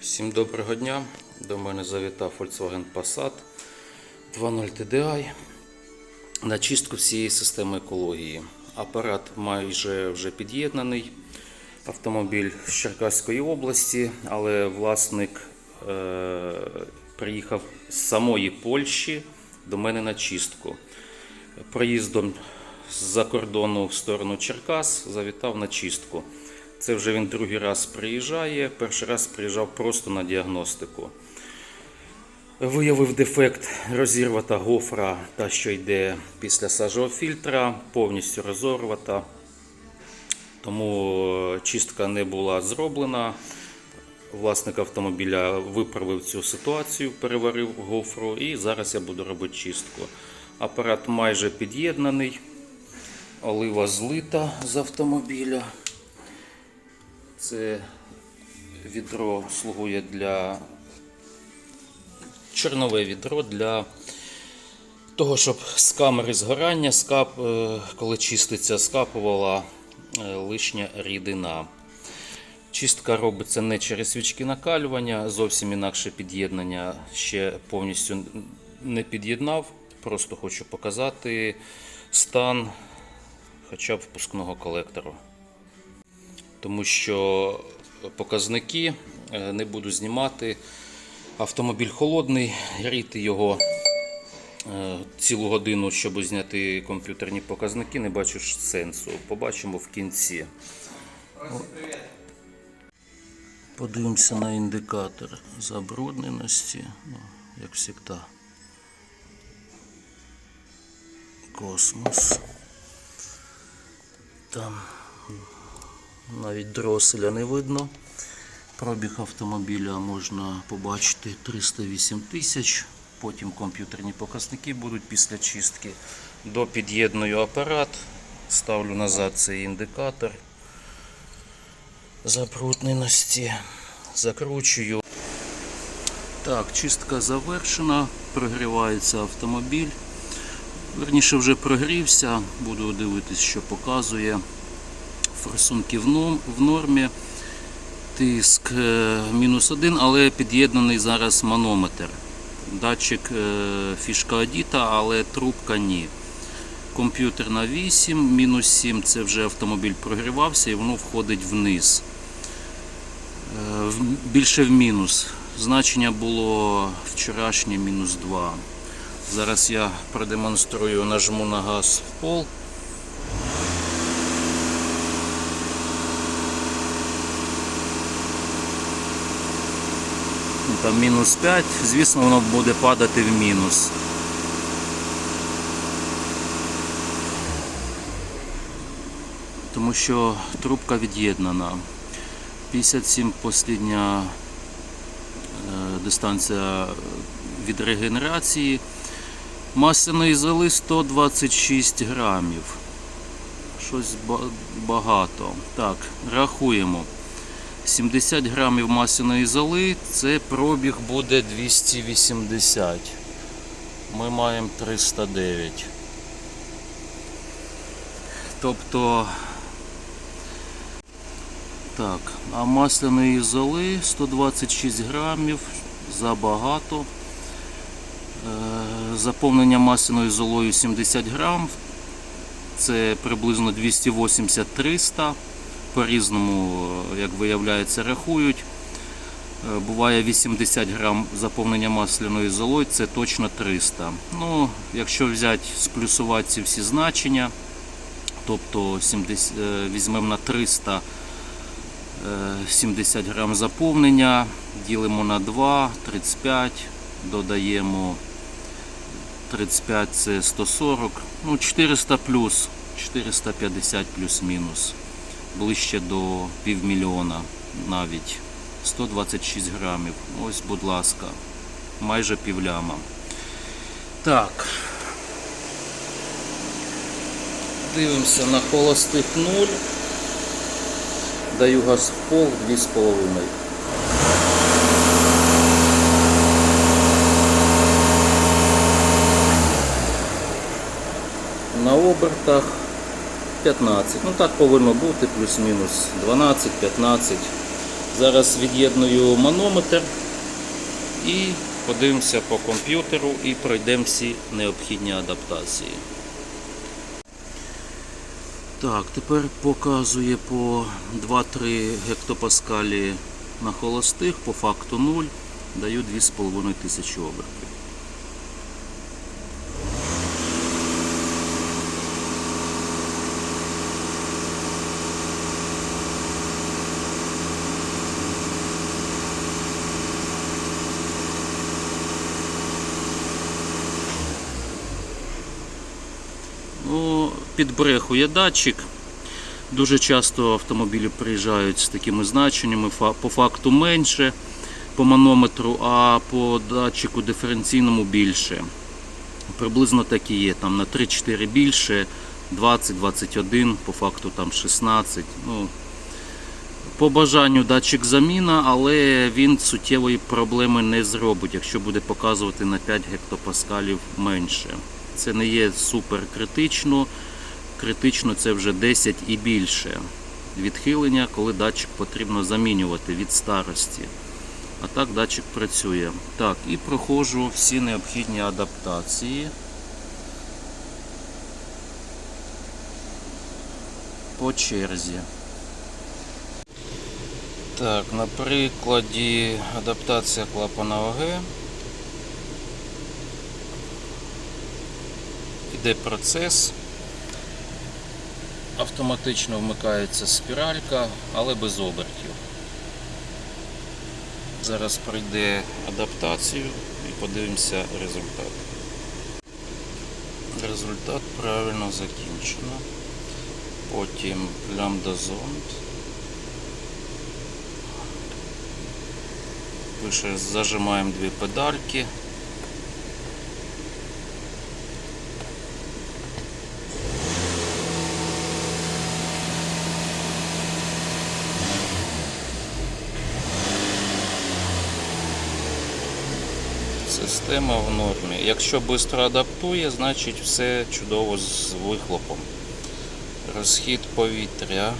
Всім доброго дня. До мене завітав Volkswagen Passat 2.0 TDI на чистку всієї системи екології. Апарат майже вже під'єднаний. Автомобіль з Черкаської області, але власник е, приїхав з самої Польщі до мене на чистку. Проїздом з-за кордону в сторону Черкас завітав на чистку. Це вже він другий раз приїжджає. Перший раз приїжджав просто на діагностику. Виявив дефект розірвата гофра, та що йде після сажового фільтра, повністю розорвата. Тому е, чистка не була зроблена. Власник автомобіля виправив цю ситуацію, переварив гофру і зараз я буду робити чистку. Апарат майже під'єднаний, олива злита з автомобіля. Це відро слугує для чорнове відро для того, щоб з камери згорання, скап, е, коли чиститься, скапувала е, лишня рідина. Чистка робиться не через свічки накалювання, зовсім інакше під'єднання ще повністю не під'єднав. Просто хочу показати стан хоча б впускного колектору. Тому що показники е, не буду знімати. Автомобіль холодний, гріти його е, цілу годину, щоб зняти комп'ютерні показники, не бачу сенсу. Побачимо в кінці. Подивимося на індикатор забрудненості, ну, як завжди. Космос. Там навіть дроселя не видно. Пробіг автомобіля можна побачити 308 тисяч. Потім комп'ютерні показники будуть після чистки. До під'єдную апарат, ставлю назад цей індикатор забрудненості, закручую. Так, чистка завершена, прогрівається автомобіль. Верніше вже прогрівся, буду дивитись, що показує. Форсунки в нормі. Тиск е, мінус один, але під'єднаний зараз манометр. Датчик е, фішка одіта, але трубка ні. Комп'ютер на 8, мінус 7 це вже автомобіль прогрівався і воно входить вниз. Е, Більше в мінус. Значення було вчорашнє мінус 2. Зараз я продемонструю, нажму на газ в пол. Там мінус 5, звісно, воно буде падати в мінус. Тому що трубка від'єднана. 57 послідня е, дистанція від регенерації. Масляної золи 126 грамів. Щось багато. Так, рахуємо. 70 грамів масляної золи, це пробіг буде 280. Ми маємо 309. Тобто. Так, а масляної золи 126 грамів забагато. Е, Заповнення масляною золою 70 грам. Це приблизно 280-300. По-різному, е, як виявляється, рахують. Е, Буває 80 грам заповнення масляною золою, це точно 300. Ну, якщо взяти, сплюсувати ці всі значення, тобто 70, е, візьмемо на 300 е, 70 грам заповнення, ділимо на 2, 35, додаємо 35 це 140, ну 400 плюс, 450 плюс-мінус, ближче до півмільйона навіть, 126 грамів. Ось, будь ласка, майже півляма. Так. Дивимося на холостих 0. Даю газ в пол 2,5. На обертах 15. Ну так повинно бути, плюс-мінус 12-15. Зараз від'єдную манометр і подивимося по комп'ютеру і пройдемо всі необхідні адаптації. Так, тепер показує по 2-3 гектопаскалі на холостих, по факту 0, даю 2,5 тисячі обертів. Ну, підбрехує датчик. Дуже часто автомобілі приїжджають з такими значеннями, по факту менше по манометру, а по датчику диференційному більше. Приблизно так і є, там на 3-4 більше, 20-21, по факту там 16. Ну, по бажанню датчик заміна, але він суттєвої проблеми не зробить, якщо буде показувати на 5 гектопаскалів менше. Це не є супер критично. Критично це вже 10 і більше відхилення, коли датчик потрібно замінювати від старості. А так датчик працює. Так, і проходжу всі необхідні адаптації. По черзі. Так, на прикладі адаптація клапана ОГ. Іде процес. Автоматично вмикається спіралька, але без обертів. Зараз пройде адаптацію і подивимося результат. Результат правильно закінчено. Потім лямбда-зонд. Пише, зажимаємо дві педальки. Система в нормі. Якщо швидко адаптує, значить все чудово з вихлопом. Розхід повітря.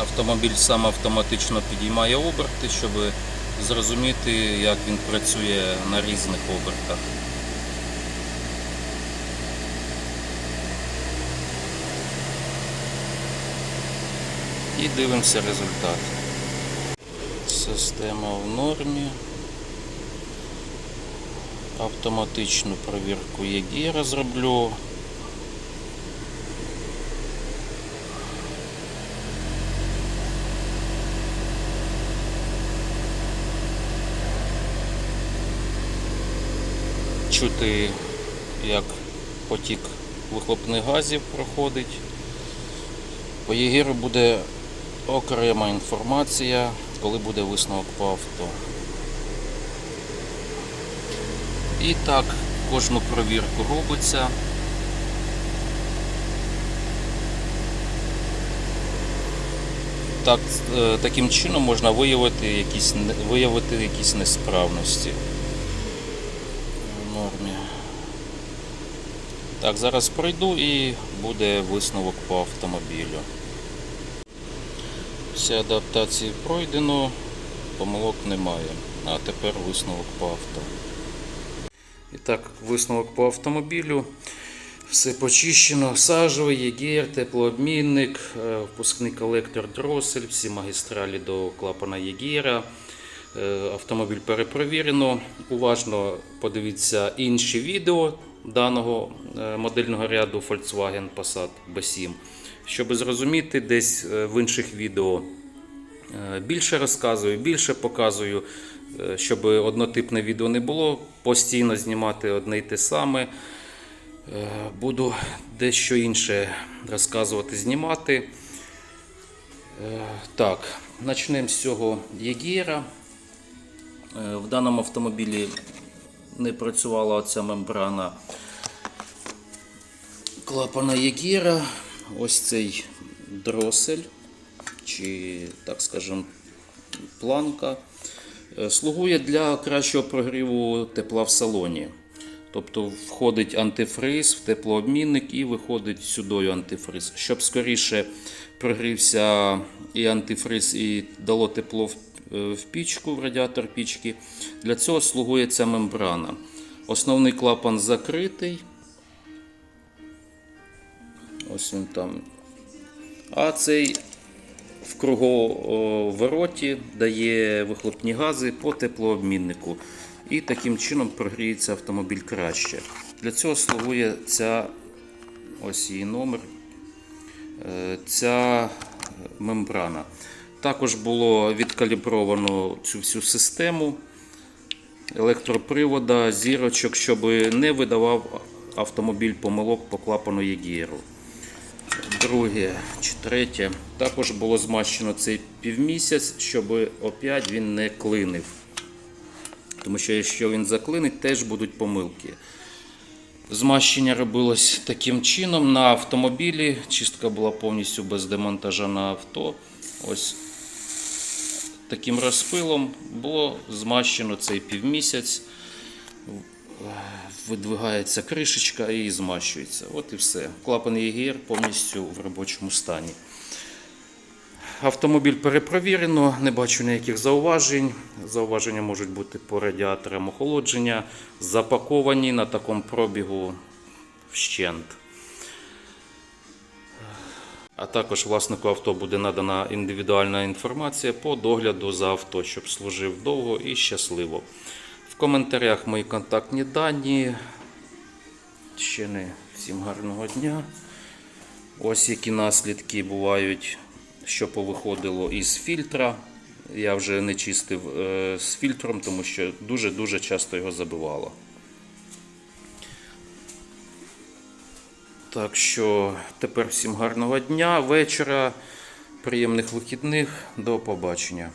Автомобіль сам автоматично підіймає оберти, щоб зрозуміти, як він працює на різних обертах. І дивимося результат. Система в нормі. Автоматичну провірку ЄГІРа зроблю. Чути, як потік вихлопних газів проходить. По ЄГІРу буде окрема інформація, коли буде висновок по авто. І так, кожну провірку робиться. Так, е, таким чином можна виявити якісь, виявити якісь несправності в нормі. Так, зараз пройду і буде висновок по автомобілю. Всі адаптації пройдено, помилок немає. А тепер висновок по авто. І так, висновок по автомобілю. Все почищено. Сажовий, ЄГР, теплообмінник, е, впускний колектор дросель, всі магістралі до клапана ЄГРа. Е, Автомобіль перепровірено. Уважно подивіться інші відео даного е, модельного ряду Volkswagen Passat B7, щоб зрозуміти десь е, в інших відео е, більше розказую, більше показую, е, щоб однотипне відео не було, постійно знімати одне й те саме. Буду дещо інше розказувати, знімати. Так, почнемо з цього Єгіра. В даному автомобілі не працювала оця мембрана клапана Єгіра. Ось цей дросель, чи, так скажемо, планка. Е, Слугує для кращого прогріву тепла в салоні. Тобто входить антифриз в теплообмінник і виходить сюди антифриз. Щоб скоріше прогрівся і антифриз, і дало тепло е, в пічку, в радіатор пічки. Для цього слугує ця мембрана. Основний клапан закритий. Ось він там. А цей в круговороті дає вихлопні гази по теплообміннику. І таким чином прогріється автомобіль краще. Для цього слугує ця ось її номер, е, ця мембрана. Також було відкалібровано цю всю систему електропривода, зірочок, щоб не видавав автомобіль помилок по клапану ЄГРу. Друге чи третє. Також було змащено цей півмісяць, щоб опять він не клинив. Тому що якщо він заклинить, теж будуть помилки. Змащення робилось таким чином на автомобілі. Чистка була повністю без демонтажа на авто. Ось таким розпилом було змащено цей півмісяць. Видвигається кришечка і змащується. От і все. Клапан ЄГР повністю в робочому стані. Автомобіль перепровірено, не бачу ніяких зауважень. Зауваження можуть бути по радіаторам охолодження, запаковані на такому пробігу вщент. А також власнику авто буде надана індивідуальна інформація по догляду за авто, щоб служив довго і щасливо. В коментарях мої контактні дані. Ще не всім гарного дня. Ось які наслідки бувають, що повиходило із фільтра. Я вже не чистив е, з фільтром, тому що дуже-дуже часто його забивало. Так що тепер всім гарного дня, вечора, приємних вихідних. До побачення.